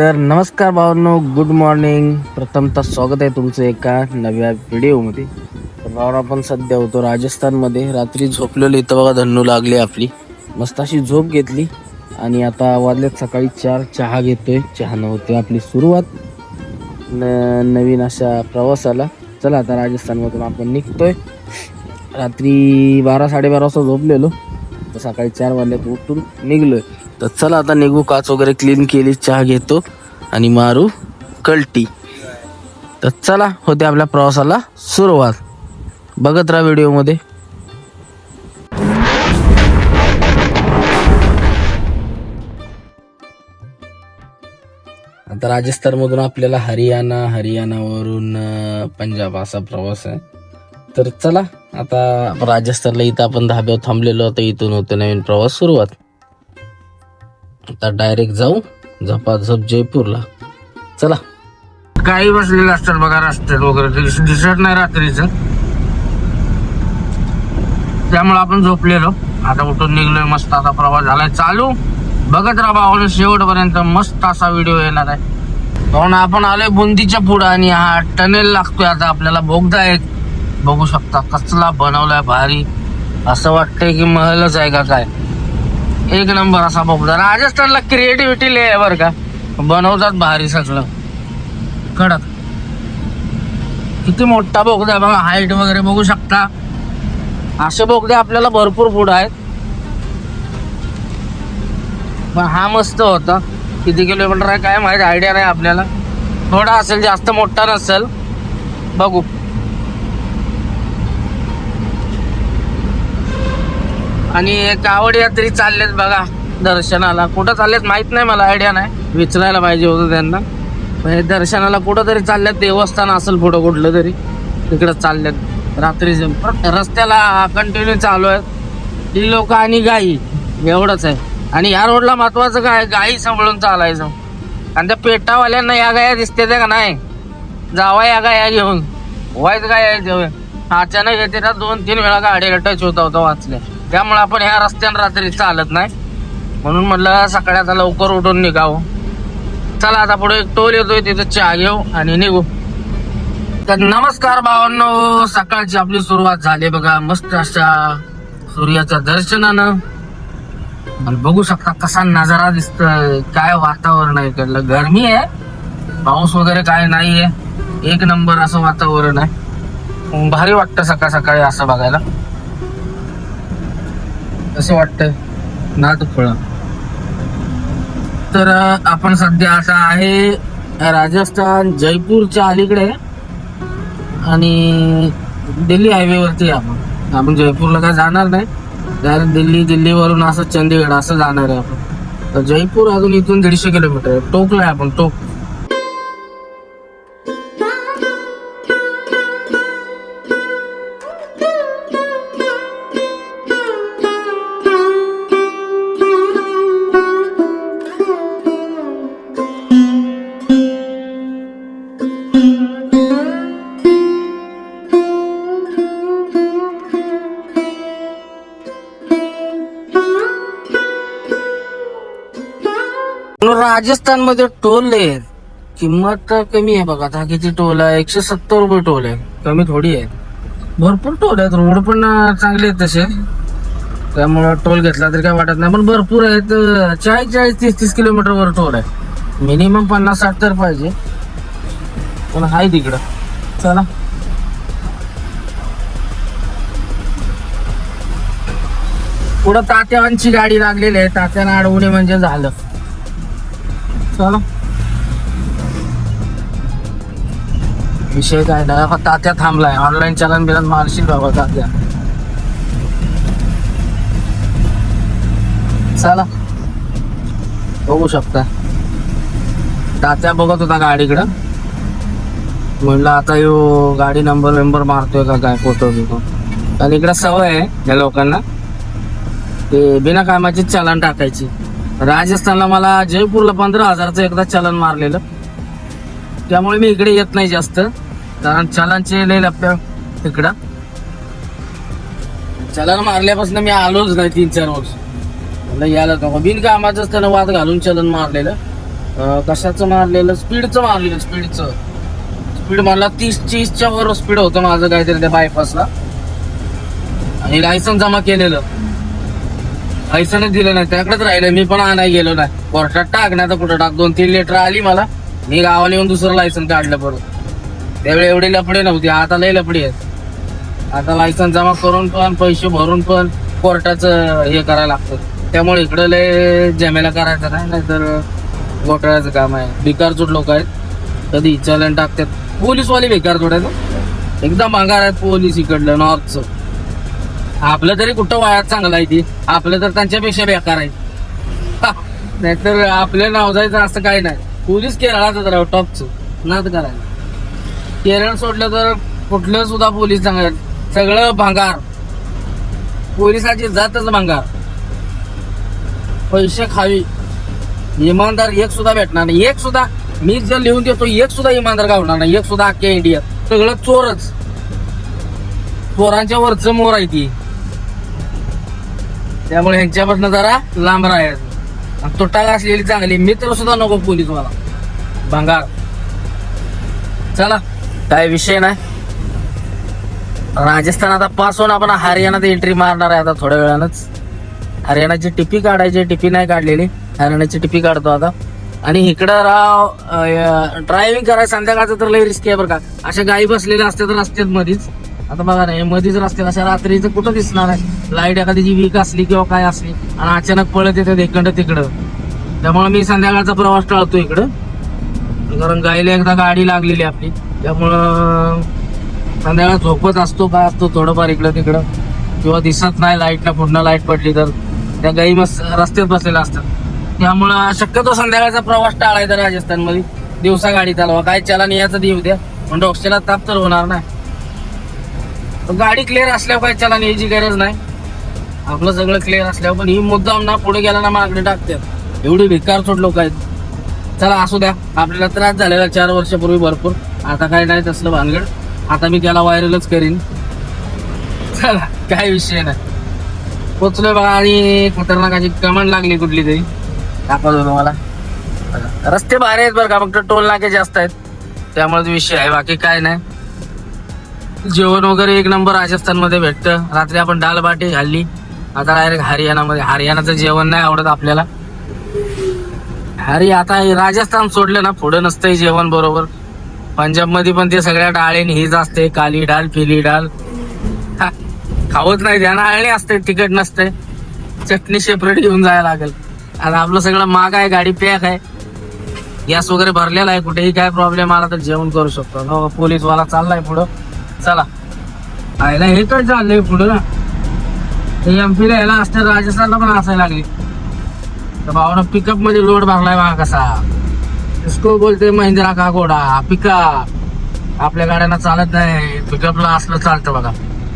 तर नमस्कार भावांनो गुड मॉर्निंग प्रथमतः स्वागत आहे तुमचं एका नव्या व्हिडिओमध्ये तर भावांनो आपण सध्या होतो राजस्थानमध्ये. रात्री झोपलेलो इथं बघा धन्नू लागली आपली. मस्त अशी झोप घेतली. आणि आता वाजल्यात सकाळी चार चहा घेतोय. चहानं होते आपली सुरुवात. न नवीन अशा प्रवासाला. चला आता राजस्थानमधून आपण निघतोय. रात्री बारा साडेबारा वाजता झोपलेलो. तर सकाळी चार वाजल्यात उठून निघलोय. तर चला आता निघू काच वगैरे क्लीन केली चहा घेतो आणि मारू कल्टी. तर चला होते आपल्या प्रवासाला सुरुवात. बघत राहा व्हिडिओमध्ये. आता राजस्थानमधून आपल्याला हरियाणा हरियाणावरून पंजाब असा प्रवास आहे. तर चला आता राजस्थानला इथं आपण धाब्यावर थांबलेलो आता इथून होतं नवीन प्रवास सुरुवात. आता डायरेक्ट जाऊ झपाझप जयपूरला. चला. काही बसलेलं असतात बघा रस्त्यात वगैरे. दिसत नाही रात्रीचं. त्यामुळे आपण झोपलेलो. आता उठून निघलोय मस्त. आता प्रवास झालाय चालू. बघत राहा भावाला शेवटपर्यंत मस्त असा व्हिडिओ येणार आहे. कारण आपण आलोय बुंदीच्या पुढं आणि हा टनेल लागतोय आता आपल्याला. बोगदा एक. बघू शकता कसला बनवलाय भारी. असं वाटतंय की महलच आहे का काय? एक नंबर असा बोगदा राजस्थानला क्रिएटिव्हिटी लय आहे बरं का. बनवतात भारी सगळं. कडक. किती मोठा बोगदा आहे बघा हाईट वगैरे बघू शकता. असे बोगदे आपल्याला भरपूर फूड आहेत. पण हा मस्त होता. किती किलोमीटर आहे काय माहीत आयडिया नाही आपल्याला. थोडा असेल जास्त मोठा नसेल. बघू. आणि कावड यात्री चाललेत बघा दर्शनाला. कुठं चाललेत माहीत नाही मला आयडिया नाही. विचारायला पाहिजे होतं त्यांना. हे दर्शनाला कुठं तरी चालल्यात देवस्थान असेल पुढं कुठलं तरी. तिकडं चालल्यात. रात्री रस्त्याला कंटिन्यू चालू आहेत. ही लोक आणि गाई. एवढंच आहे. आणि या रोडला महत्वाचं काय? गाई सांभाळून चालायचं. आणि त्या पेटावाल्यांना या गाया दिसते त्या का नाही? जावा या गाया घेऊन. वाईट गाया घेऊन अचानक येते ना दोन तीन वेळा गाडी टच होता होता वाचल्या. त्यामुळे आपण ह्या रस्त्यानं रात्री चालत नाही. म्हणून म्हटलं सकाळी आता लवकर उठून निघावं. चला आता पुढे एक टोल येतोय तिथं चहा घेऊ आणि निघू. तर नमस्कार भावांनो सकाळची आपली सुरुवात झाली बघा मस्त अशा सूर्याच्या दर्शनानं. आणि बघू शकता कसा नजारा दिसतोय काय वातावरण आहे इकडलं. गरमी आहे पाऊस वगैरे काय नाहीये. एक नंबर असं वातावरण आहे. भारी वाटतं सकाळ सकाळी असं बघायला. असं वाटतंय. नाद फळ. तर आपण सध्या असा आहे राजस्थान जयपूरच्या अलीकडे आणि दिल्ली हायवेवरती आपण. आपण जयपूरला काय जाणार नाही. डायरेक्ट दिल्ली दिल्लीवरून असं चंदीगड असं जाणार आहे आपण. तर जयपूर अजून इथून दीडशे किलोमीटर आहे. टोकला आहे आपण टोक. राजस्थानमध्ये टोल आहे किंमत तर कमी आहे बघा. आता किती टोल आहे? एकशे सत्तर रुपये टोल आहे. कमी थोडी आहे. भरपूर टोल आहेत. रोड पण चांगले आहेत तसे. त्यामुळं टोल घेतला तरी काय वाटत नाही. पण भरपूर आहेत. चाळीस चाळीस तीस तीस किलोमीटर वर टोल आहे. मिनिमम पन्नास साठ तर पाहिजे. पण आहे तिकडं. चला. पुढं तात्यांची गाडी लागलेली आहे. तात्यांना अडवणे म्हणजे झालं. चला विषय काय नाही फक्त तात्या थांबलाय. ऑनलाईन चलन बिलन मारशील बाबा तात्या चला. बघू शकता. तात्या बघत होता गाडीकडं. म्हणलं आता यो गाडी नंबर वेंबर मारतोय का काय फोटो बिटो आणि इकडं सवय आहे या लोकांना. ते बिना कामाची चलन टाकायची. राजस्थानला मला जयपूरला पंधरा हजारचं एकदा चलन मारलेलं. त्यामुळे मी इकडे येत नाही जास्त. कारण चलनचे लई लप्या इकडं चलन मारल्यापासून मी आलोच नाही तीन चार वर्ष. म्हणलं यायला का बिनकामाचंच त्यानं वाद घालून चलन मारलेलं. कशाचं मारलेलं? स्पीडचं मारलेलं स्पीडचं. स्पीड मला तीस तीसच्या वर स्पीड होतं माझं काहीतरी त्या बायपासला आणि लायसन जमा केलेलं. लायसनच दिलं नाही त्याकडेच राहिलं. मी पण आणाय गेलो नाही. कोर्टात टाक नाही तर कुठं टाक दोन तीन लिटर आली मला. मी गावाला येऊन दुसरं लायसन काढलं परत. त्यावेळी एवढी लफडे नव्हती. आता लय लपडी आहेत. आता लायसन जमा करून पण पैसे भरून पण कोर्टाचं हे करायला लागतं. त्यामुळे इकडं लय जमेला करायचं नाही नाहीतर घोटाळ्याचं काम आहे. भिकारचोट लोक आहेत. कधी चलन टाकतात. पोलीसवाले बेकार थोड्याचं एकदम माघार आहेत पोलीस इकडलं नॉर्थचं आपलं तरी कुठं वायात चांगलं आहे ती? आपलं तर त्यांच्यापेक्षा बेकार आहे. नाहीतर आपलं नाव जायचं असं काही नाही. पोलीस केरळाचं राव टॉपचं. नाद करायला. केरळ सोडलं तर कुठलं सुद्धा पोलीस चांगलं सगळं भांगार. पोलिसाची जातच भांगार. पैसे खावी. इमानदार एक सुद्धा भेटणार नाही. एक सुद्धा मी जर लिहून देतो एक सुद्धा इमानदार गावणार नाही. एक सुद्धा अख्ख्या इंडियात सगळं चोरच. चोरांच्या वरच मोर आहे ती. त्यामुळे ह्यांच्यापासून जरा लांब राहायचं. आणि तुटाला असलेली चांगली मित्र सुद्धा नको पोलीस मला. भंगार. चला काय विषय नाही. राजस्थान आता पास होऊन आपण हरियाणात एंट्री मारणार आहे आता थोड्या वेळानंच. हरियाणाची टिपी काढायची टिपी नाही काढलेली. हरियाणाची टिपी काढतो आता. आणि इकडं राव ड्रायव्हिंग करायचं संध्याकाळचं तर लई रिस्की आहे बरं का. अशा गाई बसलेल्या असतात रस्त्यात मधीच. आता बघा ना हे मधीच रस्त्यात अशा रात्रीचं कुठं दिसणार आहे? लाइट एखाद्याची वीक असली किंवा काय असली आणि अचानक पळत येते इकडं तिकडं. त्यामुळे मी संध्याकाळचा प्रवास टाळतो इकडं. कारण गाईला एकदा गाडी लागलेली आपली. त्यामुळं संध्याकाळ झोपत असतो काय असतो थोडंफार इकडं तिकडं. किंवा दिसत नाही लाईटला पूर्ण लाइट पडली तर. त्या गाई मस्त रस्त्यात बसलेल्या असतात. त्यामुळं शक्यतो संध्याकाळचा प्रवास टाळायचा राजस्थानमध्ये. दिवसा गाडी चालवा. काय चला याचं देऊ द्या. पण डोक्याला ताप तर होणार नाही. गाडी क्लिअर असल्यावर काय चला यायची गरज नाही. आपलं सगळं क्लिअर असल्यावर पण ही मुद्दाम ना पुढे गेला ना मागणी टाकतात. एवढी भिकार चोट लोक आहेत. चला असू द्या. आपल्याला त्रास झालेला चार वर्षापूर्वी भरपूर. आता काय नाही तसलं भानगड. आता मी त्याला व्हायरलच करीन. चला काय विषय नाही. पोचलोय बघा आणि खतरनाकाची कमांड लागली कुठली तरी. दाखवतो तुम्हाला. रस्ते भारी आहेत बरं का. फक्त टोल नाके जास्त आहेत. त्यामुळेच विषय आहे. बाकी काय नाही. जेवण वगैरे एक नंबर राजस्थानमध्ये भेटतं. रात्री आपण दाल बाटी खाल्ली. आता डायरेक्ट हरियाणामध्ये हरियाणाचं जेवण नाही आवडत आपल्याला. हरी आता राजस्थान सोडलं ना पुढं नसतंय जेवण बरोबर. पंजाबमध्ये पण ते सगळ्या डाळीन हीच असते काली डाळ पिली डाळ. हा, खावत नाही त्यांना आळणी असते तिखट नसते. चटणी सेपरेट घेऊन जायला लागेल. आता आपलं सगळं माग आहे गाडी पॅक आहे. गॅस वगैरे भरलेला आहे कुठेही काय प्रॉब्लेम आला तर जेवण करू शकतो. हो, पोलीसवाला चाललाय पुढं. चला. आयला हे काय चाललंय पुढं ना. हे एमपीला यायला असते राजस्थानला पण असायला लागली. तर भावना पिकअपमध्ये लोड भागलाय बा कसा. इसको बोलते महिंद्रा का घोडा? पिकअप आपल्या गाड्यांना चालत नाही. पिकअपला असलं चालतं बघा.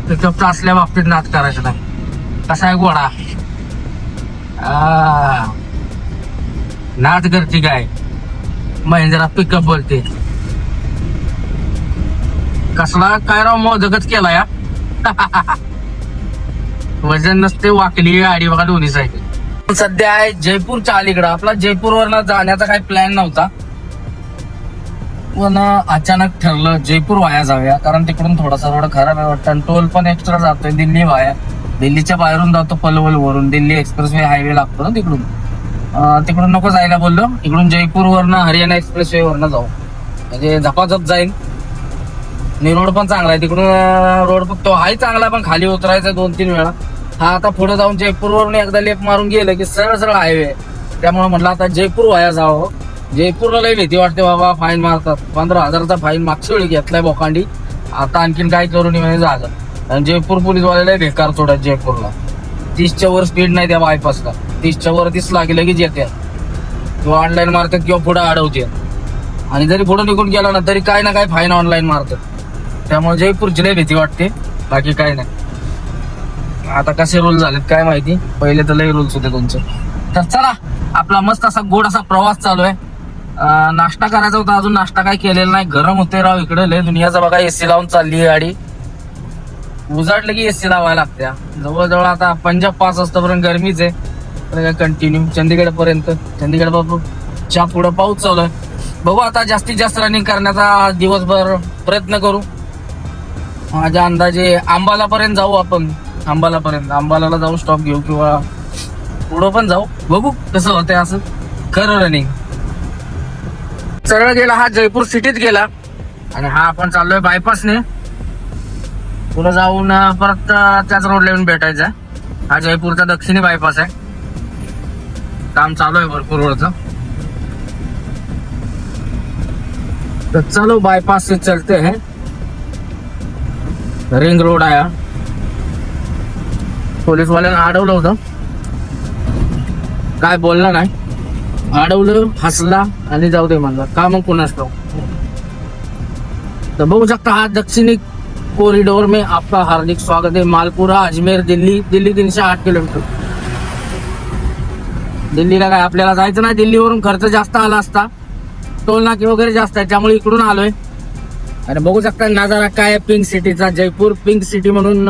पिकअप तर असल्या बाबतीत नाच करायचं नाही. कसा आहे घोडा? आ, नाच करते काय? महिंद्रा पिकअप बोलते. कसला? काय राव मोदकच केला या? वजन नसते वाकली गाडी बघा दोन्ही साईड सध्या आहे जयपूरच्या अलीकडं आपला जयपूरवरनं जाण्याचा काही प्लॅन नव्हता. पण अचानक ठरलं जयपूर वाया जाऊया. कारण तिकडून थोडासा रोड खराब आहे वाटतं. आणि टोल पण एक्स्ट्रा जातोय. दिल्ली वाया. दिल्लीच्या बाहेरून जातो पलवल वरून. दिल्ली एक्सप्रेस वे हायवे लागतो ना तिकडून. तिकडून नको जायला बोललो. इकडून जयपूर वरनं हरियाणा एक्सप्रेस वे वरनं जाऊ. म्हणजे झपाझप जाईल आणि रोड पण चांगला आहे. तिकडून रोड तो हाही चांगला पण खाली उतरायचा दोन तीन वेळा. हा आता पुढे जाऊन जयपूरवरून एकदा लेप मारून गेलं की सरळ सरळ हायवे त्यामुळे म्हटलं आता जयपूर वाया जावं हो. जयपूरला लई भीती वाटते बाबा फाईन मारतात. पंधरा हजाराचा फाईन मागच्या वेळी घेतलाय बोकांडी. आता आणखीन काय करू नये म्हणजे झालं आणि जयपूर पोलीसवाल्याला लई बेकार सोडत जयपूरला. तीसच्या वर स्पीड नाही त्या बायपासला तीसच्या वर तीस लागेल लगेच येते किंवा ऑनलाईन मारतात किंवा पुढे अडवते आणि जरी पुढे निघून गेला ना तरी काय ना काय फाईन ऑनलाईन मारतात. त्यामुळे जयपूरची लय भीती वाटते. बाकी काय नाही. आता कसे रूल झालेत काय माहिती. पहिले तर लय रूल्स होते तुमचे. तर चला आपला मस्त असा गोड असा प्रवास चालू आहे. नाश्ता करायचा होता अजून नाश्ता काय केलेला नाही. गरम होते राव इकडे लय दुनियाचा बघा एसी लावून चालली आहे गाडी. उजाडलं की एसी लावायला लागत्या. जवळजवळ आता पंजाब पास वाजतापर्यंत गरमीच आहे. कंटिन्यू चंदीगड पर्यंत चंदीगड बाबू च्या पुढं पाऊस चालू आहे. बघू आता जास्तीत जास्त रनिंग करण्याचा दिवसभर प्रयत्न करू. माझ्या अंदाजे आंबाला पर्यंत जाऊ आपण. आंबाला पर्यंत आंबाला जाऊ स्टॉप घेऊ किंवा पुढं पण जाऊ. बघू कसं होतंय असं. खरं रनिंग सरळ गेला हा जयपूर सिटीत गेला. आणि हा आपण चाललोय बायपासने पुढे जाऊन परत त्याच रोडला येऊन भेटायचा. हा जयपूरचा दक्षिणी बायपास आहे. काम चालू आहे भरपूर रोडचं तर चलो बायपास से चलते हैं. रिंग रोड आया. पोलीसवाल्यांना अडवलं होतं. काय बोलला नाही. अडवलं हसला आणि जाऊ दे म्हणला. का मग कुणाच तर बघू शकता हा दक्षिणी कॉरिडोर में आपका हार्दिक स्वागत है मालपुरा अजमेर दिल्ली. दिल्ली तीनशे आठ किलोमीटर. दिल्लीला काय आपल्याला जायचं नाही. दिल्लीवरून खर्च जास्त आला असता. टोल नाके वगैरे जास्त आहे. त्यामुळे इकडून आलोय. आणि बघू शकता नजारा काय आहे पिंक सिटीचा जयपूर पिंक सिटी म्हणून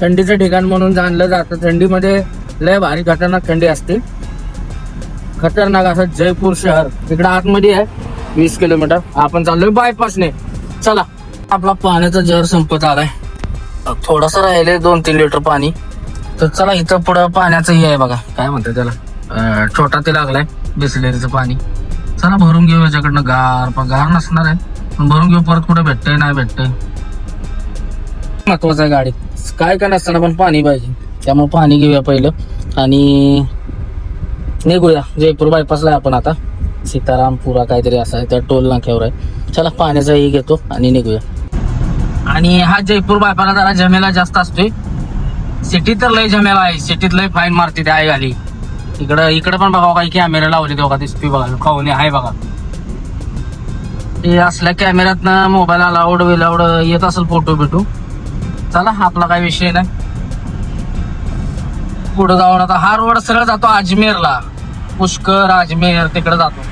थंडीचं ठिकाण म्हणून जाणलं जातं थंडीमध्ये लय भारी खतरनाक थंडी असते. खतरनाक असं जयपूर शहर. तिकडे आतमध्ये आहे वीस किलोमीटर. आपण चाललोय बायपासने चला आपला पाण्याचा जर संपत आलाय. थोडस राहिले दोन तीन लिटर पाणी. तर चला इथं पुढं पाण्याचं हे आहे बघा. काय म्हणतात त्याला? छोटा ते लागलाय बिसलेरीचं पाणी. चला भरून घेऊ याच्याकडनं. गार पण गार नसणार आहे. पण भरून घेऊ परत कुठे भेटतंय नाही भेटतंय. महत्वाचं आहे गाडीत. काय काय नसताना पण पाणी पाहिजे. त्यामुळे पाणी घेऊया पहिलं. आणि निघूया. जयपूर बायपासला आहे आपण आता. सीतारामपुरा काहीतरी असं आहे. त्या टोल नाक्यावर आहे. चला पाण्याचाही घेतो आणि निघूया. आणि हा जयपूर बायपासला जरा झमेला जास्त असतोय. सिटीत तर लय झमेला आहे. सिटीत लय फाईन मारते ते आहे घाली. इकडं इकडं पण बघा काही कॅमेरा लावले बघा दिसतोय बघा. खाऊन आहे बघा. ते असल्या कॅमेऱ्यात मोबाईल अलाउड विलाउड येत असेल फोटो बिटो. चला आपला काही विषय नाही. पुढे जाऊन आता हा रोड सरळ जातो अजमेरला. पुष्कर अजमेर तिकडे जातो.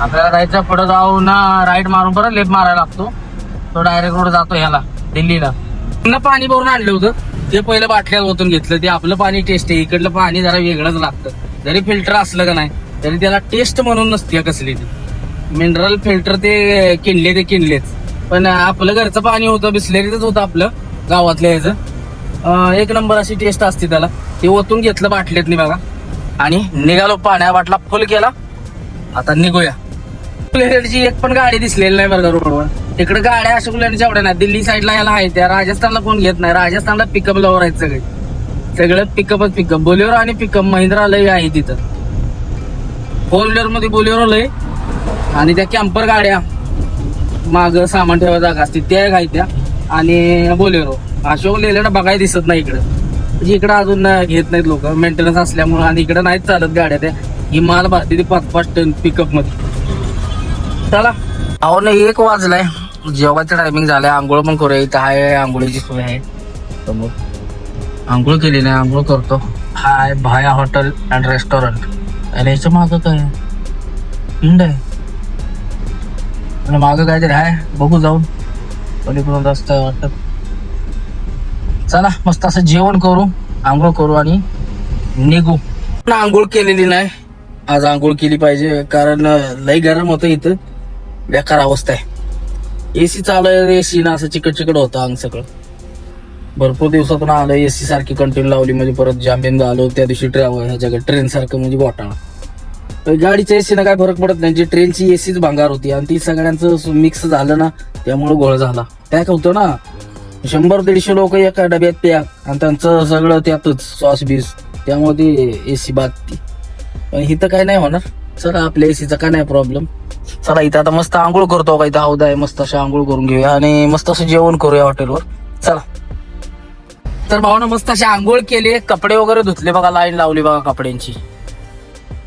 आपल्याला जायचं पुढे जाऊन राईट मारून परत लेफ्ट मारायला लागतो. तो डायरेक्ट रोड जातो ह्याला दिल्लीला. पुन्हा पाणी भरून आणलं होतं. ते पहिलं बाटल्यात ओतून घेतलं. ते आपलं पाणी टेस्ट आहे. इकडलं पाणी जरा वेगळंच लागतं. जरी फिल्टर असलं का नाही तरी त्याला टेस्ट म्हणून नसते कसली ती. मिनरल फिल्टर ते किनले ते किनलेच. पण आपलं घरचं पाणी होतं बिस्लेरीच होतं आपलं गावातल्या ह्याचं. एक नंबर अशी टेस्ट असते त्याला. ते ओतून घेतलं बाटलीतनी बघा. आणि निघालो पाण्या बाटला फुल केला. आता निघूया. कुलेरची एक पण गाडी दिसलेली नाही बरं रोडवर. तिकडे गाड्या अशा कुलेरच्या एवढ्या नाही दिल्ली साईडला ह्याला आहे त्या. राजस्थानला कोण घेत नाही. राजस्थानला पिकअप लवर आहेत सगळे. सगळं पिकअपच पिकअप बोलेरो आणि पिकअप महिंद्रा लय आहे तिथं. फोर व्हीलरमध्ये बोलेरो लय आणि त्या कॅम्पर गाड्या माग सामान ठेवा जागा असते त्या घायत्या आणि बोलेरो. अशोक लेलेला बघाय दिसत नाही इकडं. म्हणजे इकडं अजून घेत नाहीत लोक. मेंटेनन्स असल्यामुळं आणि इकडं नाहीत चालत गाड्या त्या. ही माल भरते ती पाच पाच टन पिकअपमध्ये. चला. अहो नाही एक वाजलाय. जेवायचं टायमिंग झालंय. आंघोळ पण करूया. इथं आहे आंघोळीची सोय आहे. समोर आंघोळ केली नाही आंघोळ करतो. हाय भाया हॉटेल अँड रेस्टॉरंट. आणि याच्या मागं काय आहे? आणि मागं काहीतरी आहे. बघू जाऊन. पलीकडून रस्ता वाटत. चला मस्त असं जेवण करू आंघोळ करू आणि निघू. पण आंघोळ केलेली नाही. आज आंघोळ केली पाहिजे कारण लई गरम होतं इथं. बेकार अवस्था आहे. एसी चालू आहे एसी ना असं चिकट चिकट होतं अंग सगळं. भरपूर दिवसातून आलं एसी सारखी कंटिन्यू लावली म्हणजे परत जामीन आलो त्या दिवशी ट्रॅव्हल ह्या जगात ट्रेन सारखं म्हणजे वाटाणा गाडीच्या एसीनं काय फरक पडत नाही. जी ट्रेनची एसीच भांगार होती आणि ती सगळ्यांचं मिक्स झालं ना त्यामुळे गोळ झाला. पॅक होतं ना. शंभर दीडशे लोक एका डब्यात पॅक आणि त्यांचं सगळं त्यातच सॉस बीस त्यामुळे ती एसी बाधती पण इथं काय नाही होणार. चला आपल्या एसीचा काय नाही प्रॉब्लेम चला इथं आता मस्त आंघोळ करतो का इथं हौदा आहे. मस्त अशी आंघोळ करून घेऊया आणि मस्त असं जेवण करूया हॉटेलवर चला. तर भावना मस्त अशी आंघोळ केली. कपडे वगैरे धुतले बघा. लाईन लावली बघा कपड्यांची.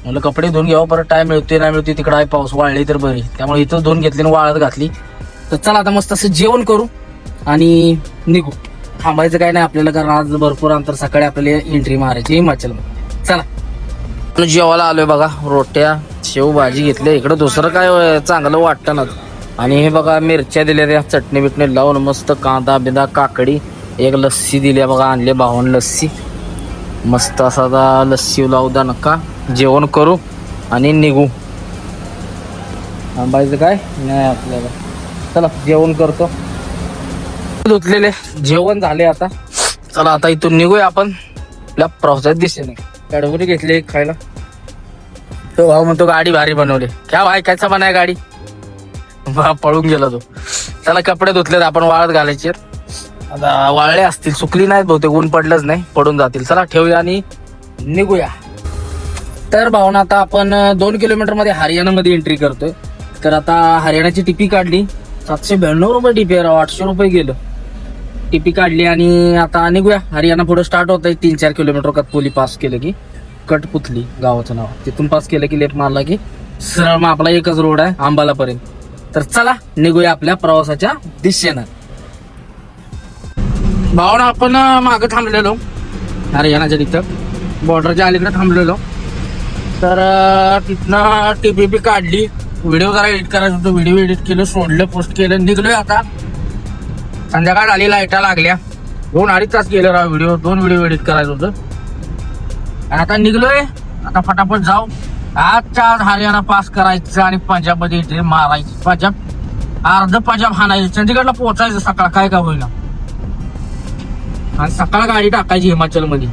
म्हणलं कपडे धुवून घ्यावं परत टाइम मिळते नाही मिळते तिकडे आहे पाऊस वाळली तर बरी. त्यामुळे इथं धुवून घेतली आणि वाळत घातली. तर चला आता मस्त असं जेवण करू आणि निघू. थांबायचं काय नाही आपल्याला कारण आज भरपूर अंतर सकाळी आपल्याला एंट्री मारायची हिमाचल चला. जेवायला आलोय बघा रोट्या शेव भाजी घेतली. इकडं दुसरं काय चांगलं वाटतं ना आणि हे बघा मिरच्या दिल्या त्या चटणी बिटणी लावून मस्त कांदा बिंदा काकडी एक लस्सी दिल्या बघा आणले भावन लस्सी. मस्त असा आता लस्सी लावू द्या नका. जेवण करू आणि निघू. थांबायचं काय? नाही आपल्याला. चला जेवण करतो. धुतलेले जेवण झाले आता. चला आता इथून निघूया आपण. आपल्या प्रवासात दिसेल कॅडबरी घेतली खायला. तो भाऊ म्हणतो गाडी भारी बनवली. क्या भाई कायचा बनाय गाडी? बा पळून गेला तो. त्याला कपडे धुतलेत आपण वाळत घालायचे. आता वाळले असतील सुकली नाहीत बहुतेक ऊन पडलंच नाही पडून जातील. चला ठेवूया आणि निघूया. तर भावना आता आपण दोन किलोमीटरमध्ये हरियाणामध्ये एंट्री करतोय. तर आता हरियाणाची टिपी काढली. सातशे ब्याण्णव रुपये टिपी आहे राव, आठशे रुपये गेलं. टिपी काढली आणि आता निघूया. हरियाणा पुढे स्टार्ट होत आहे तीन चार किलोमीटर कटपोली पास केलं की कटपुतली गावाचं नाव. तिथून पास केलं की लेफ्ट मारला की सरळ मग आपला एकच रोड आहे आंबालापर्यंत. तर चला निघूया आपल्या प्रवासाच्या दिशेनं. भावना आपण मागं थांबलेलो. हरियाणाच्या तिथं. बॉर्डरच्या अलीकडे थांबलेलो. तर अं, तिथनं टीपीपी काढली. व्हिडिओ जरा एडिट करायचं होतं. व्हिडिओ एडिट केलं सोडलं पोस्ट केलं. निघलोय आता. संध्याकाळ आली लाईटा लागल्या. दोन अडीच तास गेले राव व्हिडिओ. दोन व्हिडिओ एडिट करायचं होतं. आणि आता निघलोय. आता फटाफट जाऊ. आजच्या आज हरियाणा पास करायचं आणि पंजाबमध्ये एंट्री मारायची. पंजाब. अर्ध पंजाब हाणायचं. चंदीगडला पोहोचायचं सकाळ. काय का होईना. आणि सकाळ गाडी टाकायची हिमाचलमध्ये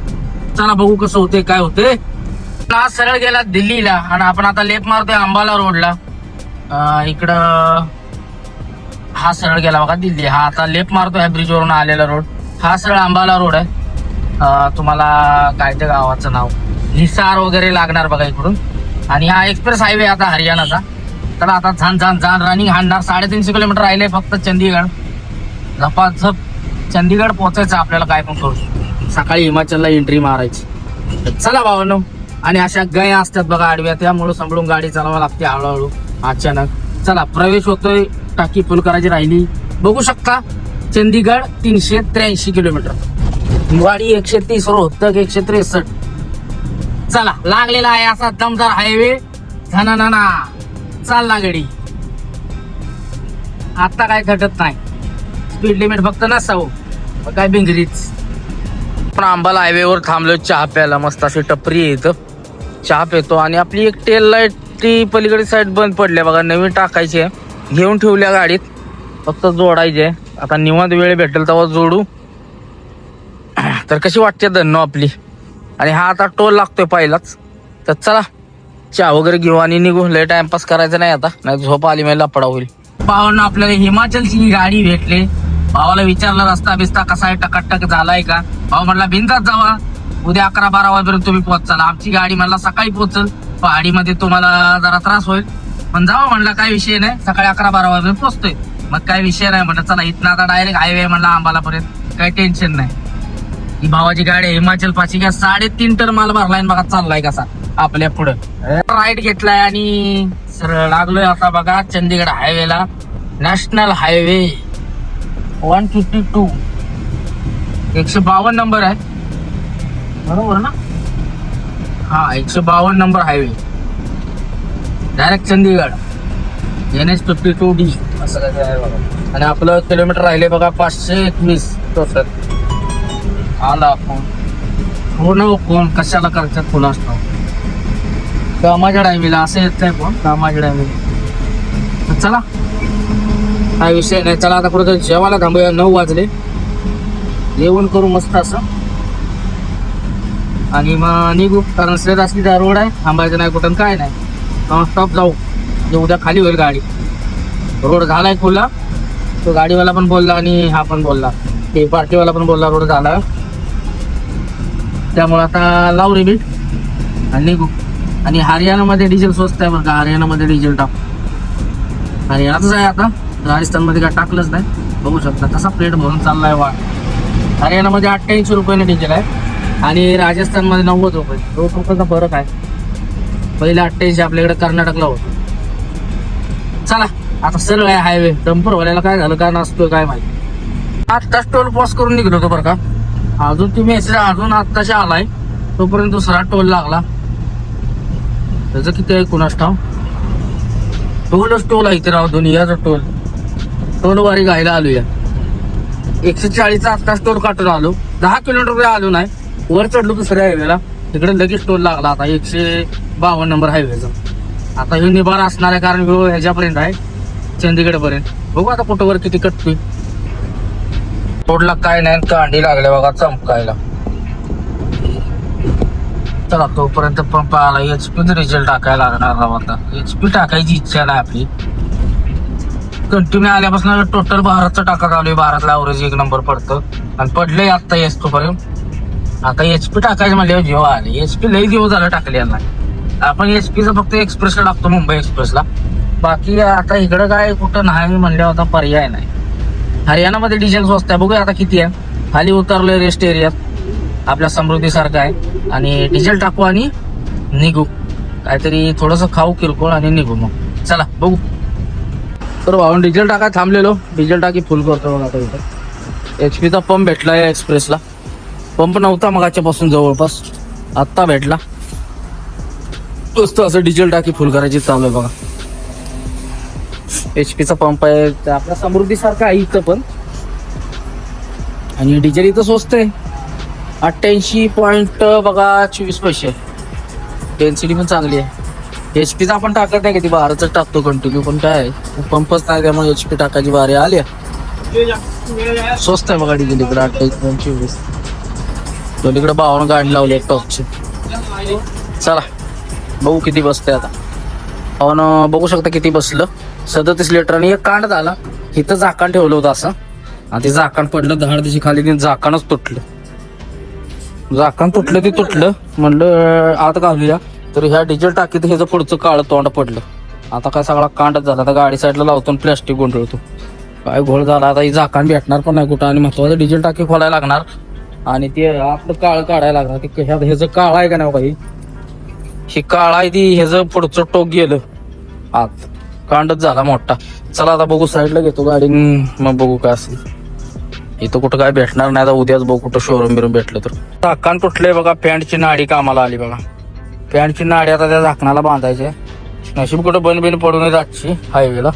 चला बघू कसं होते काय होते आज सरळ गेला दिल्लीला आणि आपण आता लेप मारतोय अंबाला रोडला. इकडं हा सरळ गेला बघा दिल्ली. हा आता लेप मारतो ह्या ब्रिजवरून आलेला रोड. हा सरळ अंबाला रोड आहे. तुम्हाला काय त्या गावाचं नाव. हिसार वगैरे लागणार बघा इकडून. आणि हा एक्सप्रेस हायवे आता हरियाणाचा. तर आता छान छान झान रनिंग हाणणार साडेतीनशे किलोमीटर राहिले फक्त चंदीगड. झपाझप चंदीगड पोहोचायचं आपल्याला काय पण करू. सकाळी हिमाचलला एंट्री मारायची. चला भावानो आणि अशा गया असतात बघा आडव्या त्यामुळं सांभाळून गाडी चालवावी लागते हळूहळू अचानक. चला प्रवेश होतोय टाकी फुल करायची राहिली. बघू शकता चंदीगड तीनशे त्र्याऐंशी किलोमीटर. गाडी एकशे तीस रोहतक एकशे त्रेसष्ट. चला लागलेला आहे असा दमदार हायवे ना ना चाल ना गाडी. आता काय घटत नाही. स्पीड लिमिट फक्त नसावं. काय बिंगरीच पण अंबाला हायवेवर थांबलो चहा प्यायला. मस्त अशी टपरी आहे इथं. चहा पितो आणि आपली एक टेल लाइट ती पलीकडे साईड बंद पडल्या बघा नवीन टाकायची आहे. घेऊन ठेवल्या गाडीत. फक्त जोडायची आहे. आता निवांत वेळ भेटेल तेव्हा जोडू. तर कशी वाटते धन्नो आपली? आणि हा आता टोल लागतोय पहिलाच. तर चला चहा वगैरे घेऊ आणि निघू लय टाइमपास करायचा नाही आता. नाही झोप आली मला लपडा होईल. भावांना आपल्याला हिमाचलची ही गाडी भेटली. भावाला विचारलं रस्ता बिस्ता कसा आहे? टकाटक झालाय का? भाऊ म्हटला भिंतात जावा. उद्या अकरा बारा वाजेपर्यंत तुम्ही पोहोचाल आमची गाडी म्हणला सकाळी पोहोचल पहाडीमध्ये तुम्हाला जरा त्रास होईल. पण जावं म्हणला काय विषय नाही. सकाळी अकरा बारा वाजेपर्यंत पोहोचतोय. मग काय विषय नाही म्हणलं चला इथं आता डायरेक्ट हायवे म्हणला आंबालापर्यंत काही टेन्शन नाही. ही भावाची गाडी हिमाचल पाची का साडेतीन टन माल भरलाय बघा चाललाय कसा. आपल्या पुढं. राईट घेतलाय आणि सरळ लागलोय आता बघा Chandigarh हायवेला national highway one fifty two एकशे बावन्न नंबर आहे. बरोबर ना? हा एकशे बावन्न number highway direct Chandigarh. N H fifty two D असं काय आहे बघा. आणि आपलं किलोमीटर राहिले बघा पाचशे एकवीस. तो सर आला फोन फोन फोन कशाला करायचा फोन असतो? कामाच्या टायमीला असं येत नाही फोन कामाच्या टायमीला चला. काय विषय नाही. चला आता कुठं जेवायला थांबूया. नऊ वाजले. जेवण करू मस्त असं. आणि मग निघू. कारण श्रेत असली त्या रोड आहे. थांबायचं नाही कुठं काय नाही. स्टॉप जाऊ. जे उद्या खाली होईल गाडी. रोड झालाय खुला. तो गाडीवाला पण बोलला आणि हा पण बोलला. ते पार्टीवाला पण बोलला रोड झाला. त्यामुळे आता लावू रिबीट आणि निघू. आणि हरियाणामध्ये डिझेल स्वस्त आहे बरं का. हरियाणामध्ये डिझेल टाक. हरियाणाच आहे आता. राजस्थानमध्ये काय टाकलंच नाही. बघू शकता तसा प्लेट भरून चाललाय वा हरियाणामध्ये अठ्ठ्याऐंशी रुपयाने डिझेल आहे. आणि राजस्थानमध्ये नव्वद रुपये. दोन रुपयाचा फरक आहे पहिले अठ्ठ्याऐंशी आपल्याकडे कर्नाटकला होतं. चला आता सरळ आहे हायवे डंपरवाल्याला काय झालं काय नसतोय काय माहिती. आत्ताच टोल पॉस करून निघलो होतो बरं का. अजून तुम्ही मेसेज अजून आत्ताशी आलाय. तोपर्यंत दुसरा टोल लागला. त्याचं किती आहे कुणास ठाव टोलच टोल आहे इथे राव दोन्ही याचा टोल टोलवारी गायला आलो या एकशे चाळीसचा आत्ताच टोल काढून आलो. दहा किलोमीटर आलो नाही. वर चढलो दुसऱ्या हायवेला तिकडे लगेच टोल लागला. आता एकशे बावन्न नंबर हायवेचा आता हे निभार असणार आहे कारण ह्यो ह्याच्यापर्यंत आहे. चंदीगड पर्यंत बघू आता कुठं वर किती कटतोय. रोडला काय नाही. कांडी लागल्या बघा चमकायला. चला तोपर्यंत पंप आला. एच पी रिझल्ट टाकायला लागणार आता. एच पी टाकायची इच्छा नाही आपली. कंटिन्यू आल्यापासून टोटल बाराचं टाका चालू आहे. बारातला अवरेज एक नंबर पडतं. आणि पडलंय आता येस तोपर्यंत. आता एच पी टाकायचं म्हणल्यावर जेव्हा आले. एच पी लई दिवस झालं टाकले यांना. आपण एच पीचं फक्त एक्सप्रेसला टाकतो मुंबई एक्सप्रेसला बाकी आता इकडं काय कुठं नाही म्हणल्यावर आता पर्याय नाही. हरियाणामध्ये डिझेल स्वस्त आहे. बघूया आता किती आहे. खाली उतरलोय रेस्ट एरियात आपल्या समृद्धीसारखं आहे. आणि डिझेल टाकू आणि निघू. काहीतरी थोडंसं खाऊ किरकोळ आणि निघू मग. चला बघू. तर भाऊन डिझेल टाकाय थांबलेलो. डिझेल टाकी फुल करतो बघा आता इथं. एच पीचा पंप भेटला या एक्सप्रेसला पंप नव्हता मगाच्यापासून जवळपास. आत्ता भेटला. मस्त असं डिझेल टाकी फुल करायची चालू आहे बघा. एच पीचा पंप आहे. ते आपल्या समृद्धीसारखा आहे इथं पण. आणि डिझेल इथं स्वस्त आहे. अठ्ठ्याऐंशी पॉईंट बघा चोवीस पैसे. डेन्सिटी पण चांगली आहे. एच पीचा आपण टाकत नाही किती बाराच टाकतो कंटिन्यू पण काय आहे, पंपच नाही त्यामुळे एच पी टाकायची बारी आली आहे. स्वस्त आहे बघा डिझेल इकडे. अठ्ठावीस पॉईंट चोवीस. दोन्हीकडे बावन्न गाडी लावली टॉपची. चला बघू किती बसते आता. आपण बघू शकता किती बसलं. सदतीस लिटर आणि एक कांड झाला. इथं झाकण ठेवलं होतं असं. आणि ते झाकण पडलं दहा दिवशी खाली झाकणच तुटलं. झाकण तुटलं ते तुटलं. म्हणलं आत घालूया. तर ह्या डिझेल टाकीत ह्याचं पुढचं काळं तोंड पडलं. आता काय सगळा कांडच झाला. आता गाडी साईडला लावतो आणि प्लॅस्टिक गुंडळतो. काय घोळ झाला. आता ही झाकण भेटणार पण नाही कुठं आणि महत्वाचं डिझेल टाकी खोलायला लागणार. आणि ते आपलं काळ काढायला लागणार ते ह्या- ह्याचं काळ आहे का नाही काही? ही काळ आहे ती ह्याचं पुढचं टोक गेलं. आत. कांडच झाला मोठा. चला आता बघू साईडला घेतो गाडी. मग बघू काय असेल. इथं कुठं काय भेटणार नाही. आता उद्याच बघू कुठं शोरूम बिरूम भेटलं तर. झाकण तुटलंय बघा पॅन्टची नाडी कामाला आली बघा. पॅन्टची नाडी आता त्या झाकणाला बांधायची नशीब कुठं बंद बिन पडू नये जातची हायवेला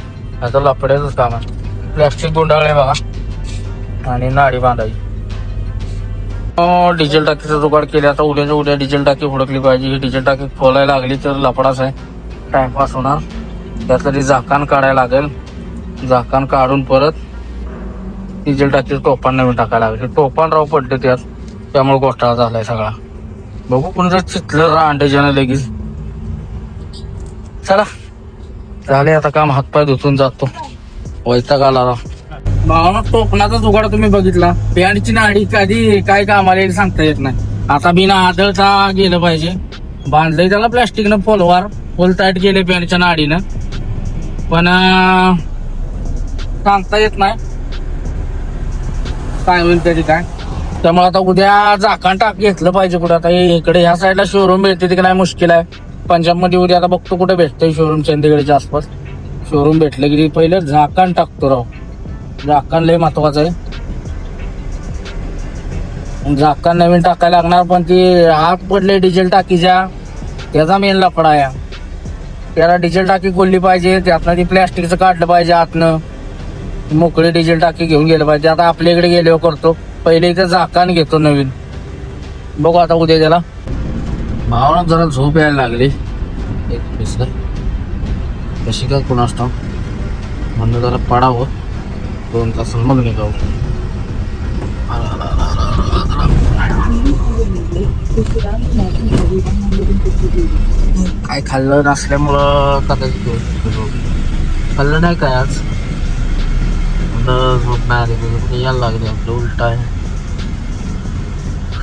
आता लपड्याचंच काम आहे. प्लॅस्टिक गुंडाळले बघा. आणि नाडी बांधायची. डिझेल टाकीचं जुगाड केले. आता उद्याच्या उद्या डिझेल टाकी हुडकली पाहिजे. ही डिझेल टाकी खोलायला लागली तर लपडाच आहे. टाइमपास होणार. त्यासाठी झाकण काढायला लागेल. झाकण काढून परत डिझेल टाकीचं टोपान नवीन टाकायला लागेल. टोपान राव पडले त्यात त्यामुळे घोटाळा झालाय सगळा. बघू कोणी जर चितलं अंडेजानं लगेच. चला. झाले आता काम. हातपाय धुतून जातो. वैताग आला राव. भावना टोपणाचा जुगाड तुम्ही बघितला? पॅन्टची नाडी कधी काय कामाला येईल सांगता येत नाही. आता बिना आदळता गेलं पाहिजे. बांधलंय त्याला प्लॅस्टिकनं फोलवार फुल टाईट गेले पॅन्टच्या नाडीनं. पण सांगता येत नाही. काय होईल तरी काय? त्यामुळे आता उद्या झाकण टाक घेतलं पाहिजे कुठं. आता इकडे ह्या साईडला शोरूम भेटते तिकडे काय मुश्किल आहे. पंजाबमध्ये उद्या आता बघतो कुठे भेटतंय शोरूम चंदीगडच्या आसपास. शोरूम भेटलं की पहिलं झाकण टाकतो राव. झाकण लय महत्वाचं आहे. झाकण नवीन टाकायला लागणार पण ती हात पडले डिझेल टाकीच्या त्याचा मेन लफडा आहे. त्याला डिझेल टाकी खोलली पाहिजे त्यातनं ती प्लॅस्टिकचं काढलं पाहिजे आतनं. मोकळी डिझेल टाकी घेऊन गेलं पाहिजे. आता आपल्या इकडे गेल्यावर करतो. पहिले इथे झाकण घेतो नवीन. बघू आता उद्या त्याला. भावना जरा झोप यायला लागली. एक कशी काय कुणास ठाऊक म्हणलं जरा पडावं. दोन तास मग निघावं काय खाल्लं नसल्यामुळं कदाचित खाल्लं नाही काय आज. म्हणलं झोप नाही आली यायला लागले आपलं उलट आहे.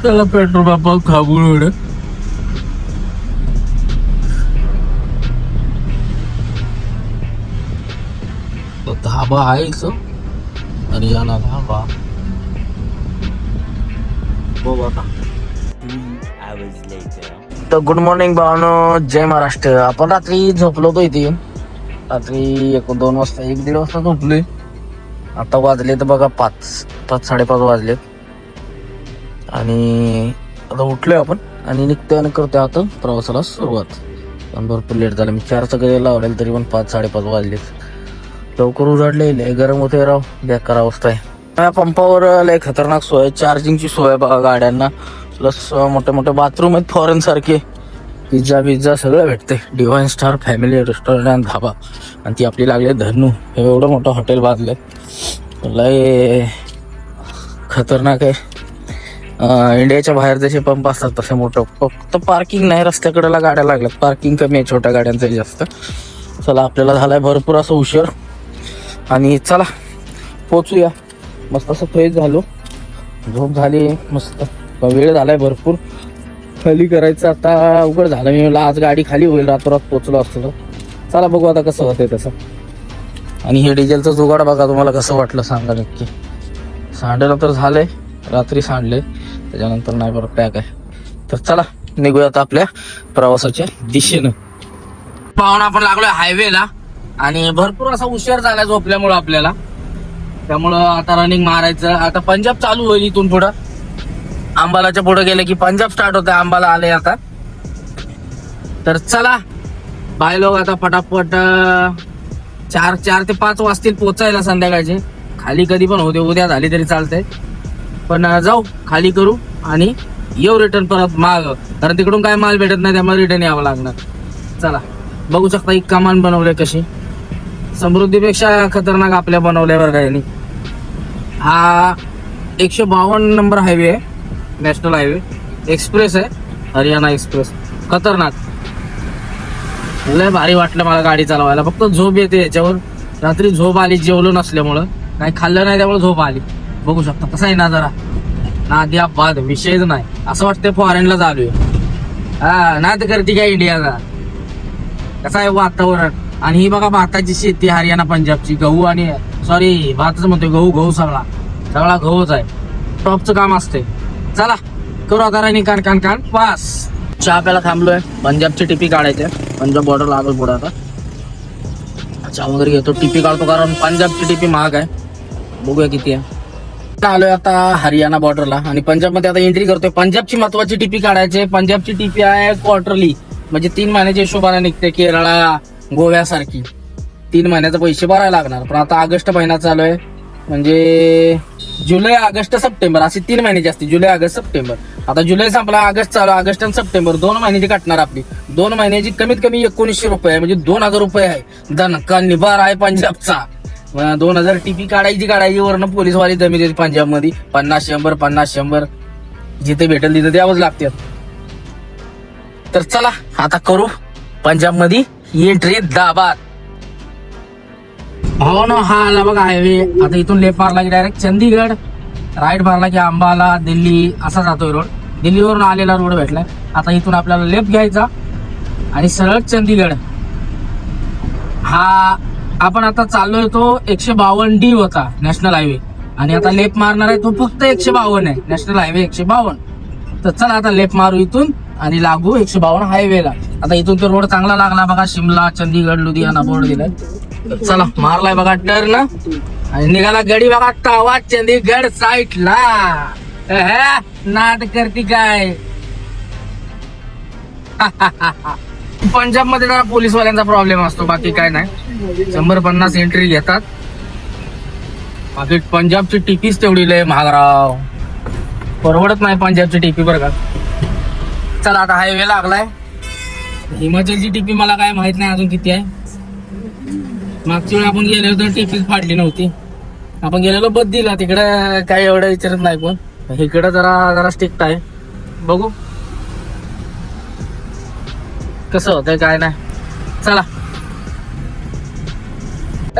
त्याला पेट्रोल बाबा खाबून एवढं. तो धाबा आहे इथं. हरियाणा धाबा बघू आता. तर गुड मॉर्निंग भावनो जय महाराष्ट्र. आपण रात्री झोपलो होतो इथे. रात्री एक दोन वाजता एक दीड वाजता झोपलोय. आता वाजले तर बघा पाच पाच साडेपाच वाजलेत. आणि आता उठलोय आपण आणि निघतोय आणि करतोय आता प्रवासाला सुरुवात. पण भरपूर लेट झालं. मी चारचं कधी लावलेलं तरी पण पाच साडेपाच वाजलेत. लवकर उजाडले लय गरम होते राव. बेकार अवस्था आहे. या पंपावर लय खतरनाक सोय चार्जिंगची सोय बघा गाड्यांना. प्लस मोठे मोठे बाथरूम आहेत फॉरेन सारखे. पिझ्झा बिझ्झा सगळं भेटते डिवाईन स्टार फॅमिली रेस्टॉरंट आणि धाबा आणि ती आपली लागली धनू. हे एवढं मोठं हॉटेल बांधलंय. लय खतरनाक आहे. इंडियाच्या बाहेर जसे पंप असतात तसे मोठं. फक्त पार्किंग नाही रस्त्याकडेला गाड्या लागल्यात. पार्किंग कमी आहे छोट्या गाड्यांचं जास्त. चला आपल्याला झालाय भरपूर असं उशीर आणि चला पोचूया मस्त असं फ्रेश झालो. झोप झाली मस्त. वेळ झालाय भरपूर. खाली करायचं आता उघड झालं. मी म्हणलं आज गाडी खाली होईल रातोरात पोचलो असतो चला बघू आता कसं होतंय तसं. आणि हे डिझेलचं जुगाड बघा तुम्हाला कसं वाटलं सांगा नक्की. सांडलं तर झालंय रात्री सांडले त्याच्यानंतर नाही बरं पॅक आहे. तर चला निघूया आता आपल्या प्रवासाच्या दिशेनं. पाहून आपण लागलोय हायवेला आणि भरपूर असा उशीर झाला झोपल्यामुळं आपल्याला. त्यामुळं आता रनिंग मारायचं. आता पंजाब चालू होईल इथून पुढं. अंबालाच्या पुढे गेलं की पंजाब स्टार्ट होतं अंबाला आले आता. तर चला. बाय लोक आता पटापट चार चार ते पाच वाजतील पोचायला संध्याकाळचे. खाली कधी पण होते उद्या झाली तरी चालतंय. पण जाऊ खाली करू आणि येऊ रिटर्न परत माग. कारण तिकडून काय माल भेटत नाही त्यामुळे रिटर्न यावं लागणार. चला. बघू शकता एक कमान बनवले कशी. समृद्धीपेक्षा खतरनाक आपल्या बनवल्यावर बरं काही हा एकशे बावन्न नंबर हायवे आहे नॅशनल हायवे. एक्सप्रेस आहे हरियाणा एक्सप्रेस. खतरनाक. लय भारी वाटलं मला गाडी चालवायला. फक्त झोप येते याच्यावर. रात्री झोप आली जेवलो नसल्यामुळं. काही खाल्लं नाही त्यामुळे झोप आली. बघू शकता कसं आहे ना जरा. ना द्या बाद विषयच नाही. असं वाटतं फॉरेनला चालू आहे. हा तर करते काय इंडियाचा कसं आहे वातावरण? आणि ही बघा भाताची शेती हरियाणा पंजाबची गहू आणि सॉरी भातच म्हणतोय गहू गहू सगळा. सगळा गहूच आहे. टॉपचं काम असते चला करू आता राणी कान कान कान. पास चहा प्याला थांबलोय. पंजाबची टिपी काढायचे. पंजाब बॉर्डर लागल पुढे आता. चहा वगैरे घेतो टिपी काढतो कारण पंजाबची टिपी महाग आहे. बघूया किती आहे. आलोय आता हरियाणा बॉर्डरला आणि पंजाबमध्ये आता एंट्री करतोय. पंजाबची महत्वाची टिपी काढायची. पंजाबची टिपी आहे क्वार्टरली म्हणजे तीन महिन्याच्या हिशोबाने निघते केरळा गोव्यासारखी. तीन महिन्याचे पैसे भरायला लागणार. पण आता ऑगस्ट महिना चालू आहे. म्हणजे जुलै ऑगस्ट सप्टेंबर असे तीन महिन्याची असते जुलै ऑगस्ट सप्टेंबर. आता जुलै संपला ऑगस्ट चालू ऑगस्ट आणि सप्टेंबर. दोन महिन्याची काटणार आपली. दोन महिन्याची कमीत कमी एकोणीसशे रुपये आहे. म्हणजे दोन हजार रुपये आहे. दणका निभार आहे पंजाबचा. दोन हजार टीपी काढायची काढायची. वरनं पोलीसवाली जमीन देते पंजाबमध्ये पन्नास शंभर पन्नास शंभर. जिथे भेटेल तिथे द्यावंच लागते तर चला आता करू पंजाबमध्ये एंट्री दाबाद। हो ना हा आला बघा हायवे आता इथून लेफ्ट मारला की डायरेक्ट चंदीगड राईट मारला की अंबाला दिल्ली असा जातोय रोड दिल्लीवरून आलेला रोड भेटलाय. आता इथून आपल्याला लेफ्ट घ्यायचा आणि सरळ चंदीगड. हा आपण आता चाललोय तो एकशे बावन्न डी होता नॅशनल हायवे आणि आता लेफ्ट मारणार आहे तो फक्त एकशे बावन्न आहे नॅशनल हायवे एकशे बावन्न. तर चला आता लेफ्ट मारू इथून. आणि लागू एकशे बावन्न हायवेला आता इथून तो रोड चांगला लागला बघा शिमला चंदीगड लुधियाना बोर्ड दिलाय चला मारलाय बघा टर्न आणि निघाला गडी बघा तवा चंदीगड साईटला नाट करती काय? पंजाबमध्ये जरा पोलीसवाल्यांचा प्रॉब्लेम असतो बाकी काय नाही. शंभर पन्नास एंट्री घेतात. बाकी पंजाबची टिपीच तेवढी लय महागराव. परवडत नाही पंजाबची टिपी बरं का. चला आता हायवे लागलाय. हिमाचलची टिपी मला काय माहीत नाही अजून किती आहे. मागच्या वेळी आपण गेलो तर टिपीच फाडली नव्हती. आपण गेलेलो बद्दीला तिकडे काय एवढं विचारत नाही पण इकडे जरा जरा स्टिक्ट आहे. बघू. कसं होतंय काय नाही. चला.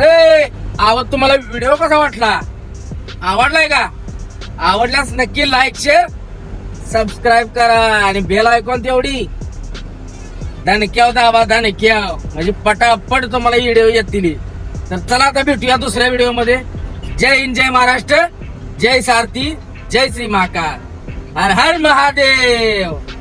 ए आवाज तुम्हाला व्हिडिओ कसा वाटला? आवडलाय का? आवडल्यास नक्की लाईक शेअर सबस्क्राईब करा आणि बेल ऐकून तेवढी. धनक्याव दाबा धनक्याव. म्हणजे पटापट तुम्हाला व्हिडिओ येतील. तर चला आता भेटूया दुसऱ्या व्हिडिओमध्ये. जय हिंद जय महाराष्ट्र. जय सारथी जय श्री महाकाल. हर हर महादेव.